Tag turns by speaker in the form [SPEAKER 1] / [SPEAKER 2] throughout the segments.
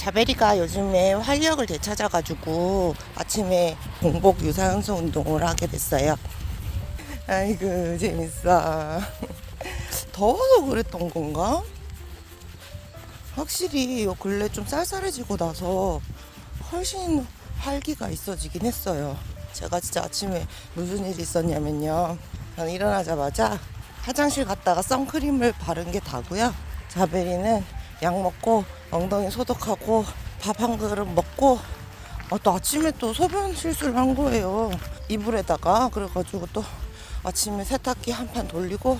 [SPEAKER 1] 자베리가 요즘에 활력을 되찾아가지고 아침에 공복 유산소 운동을 하게 됐어요. 아이고 재밌어. 더워서 그랬던 건가? 확실히 요 근래 좀 쌀쌀해지고 나서 훨씬 활기가 있어지긴 했어요. 제가 진짜 아침에 무슨 일이 있었냐면요. 저는 일어나자마자 화장실 갔다가 선크림을 바른 게 다고요. 자베리는 약 먹고 엉덩이 소독하고 밥 한 그릇 먹고 아, 또 아침에 또 소변 실수를 한 거예요. 이불에다가 그래가지고 또 아침에 세탁기 한 판 돌리고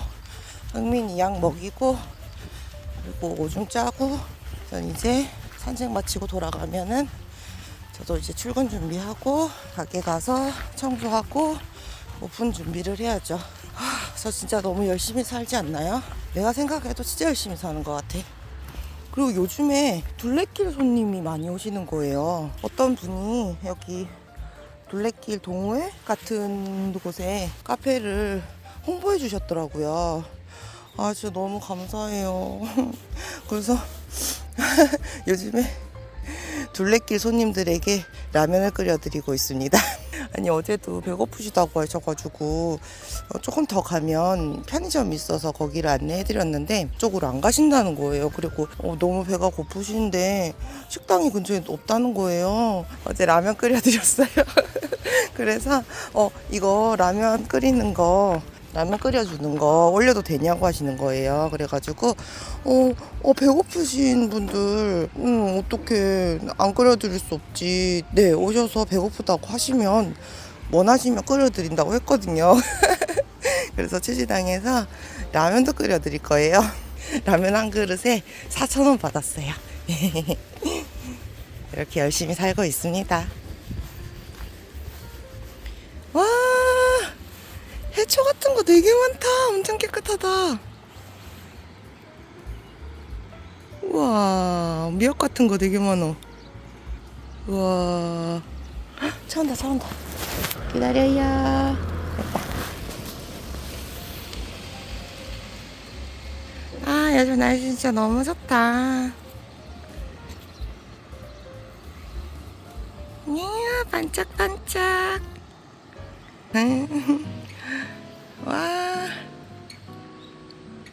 [SPEAKER 1] 흥민이 약 먹이고 그리고 오줌 짜고 전 이제 산책 마치고 돌아가면은 저도 이제 출근 준비하고 가게 가서 청소하고 오픈 준비를 해야죠. 하, 저 진짜 너무 열심히 살지 않나요? 내가 생각해도 진짜 열심히 사는 것 같아. 그리고 요즘에 둘레길 손님이 많이 오시는 거예요. 어떤 분이 여기 둘레길 동호회 같은 곳에 카페를 홍보해 주셨더라고요. 아, 진짜 너무 감사해요. 그래서 요즘에 둘레길 손님들에게 라면을 끓여드리고 있습니다. 아니 어제도 배고프시다고 하셔가지고 어, 조금 더 가면 편의점이 있어서 거기를 안내해드렸는데 쪽으로 안 가신다는 거예요. 그리고 어, 너무 배가 고프신데 식당이 근처에 없다는 거예요. 어제 라면 끓여드렸어요. 그래서 어 이거 라면 끓이는 거 라면 끓여주는 거 올려도 되냐고 하시는 거예요. 그래가지고 어, 어 배고프신 분들 음 어떻게 안 끓여드릴 수 없지. 네 오셔서 배고프다고 하시면 원하시면 끓여드린다고 했거든요. 그래서 최시당에서 라면도 끓여드릴 거예요. 라면 한 그릇에 4,000원 받았어요. 이렇게 열심히 살고 있습니다. 초 같은 거 되게 많다. 엄청 깨끗하다. 우와, 미역 같은 거 되게 많어. 우와. 헉, 차 온다, 차 온다. 기다려요. 아, 요즘 날씨 진짜 너무 좋다. 이야, 반짝반짝. 와.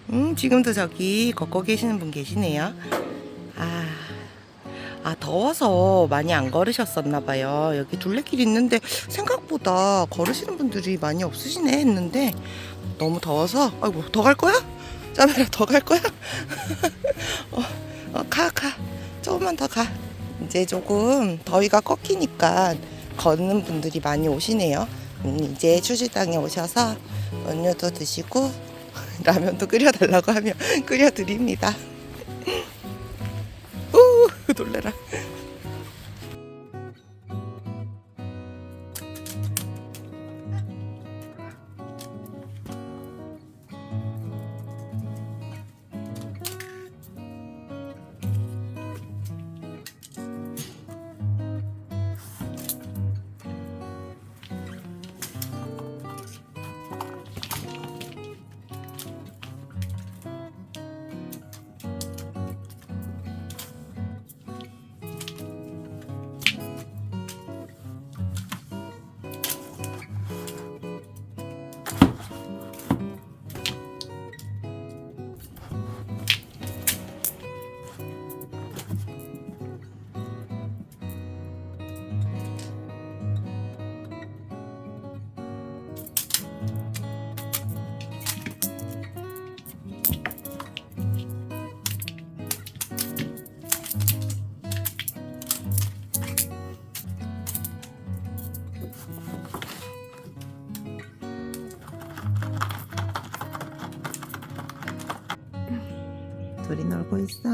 [SPEAKER 1] 음, 지금도 저기 걷고 계시는 분 계시네요. 아. 아, 더워서 많이 안 걸으셨었나 봐요. 여기 둘레길 있는데 생각보다 걸으시는 분들이 많이 없으시네 했는데 너무 더워서 아이고, 더 갈 거야? 짜메라 더 갈 거야? 어, 어, 가, 가. 조금만 더 가. 이제 조금 더위가 꺾이니까 걷는 분들이 많이 오시네요. 음, 이제 추실당에 오셔서 음료도 드시고 라면도 끓여달라고 하면 끓여드립니다. 우 놀래라. 둘이 놀고 있어.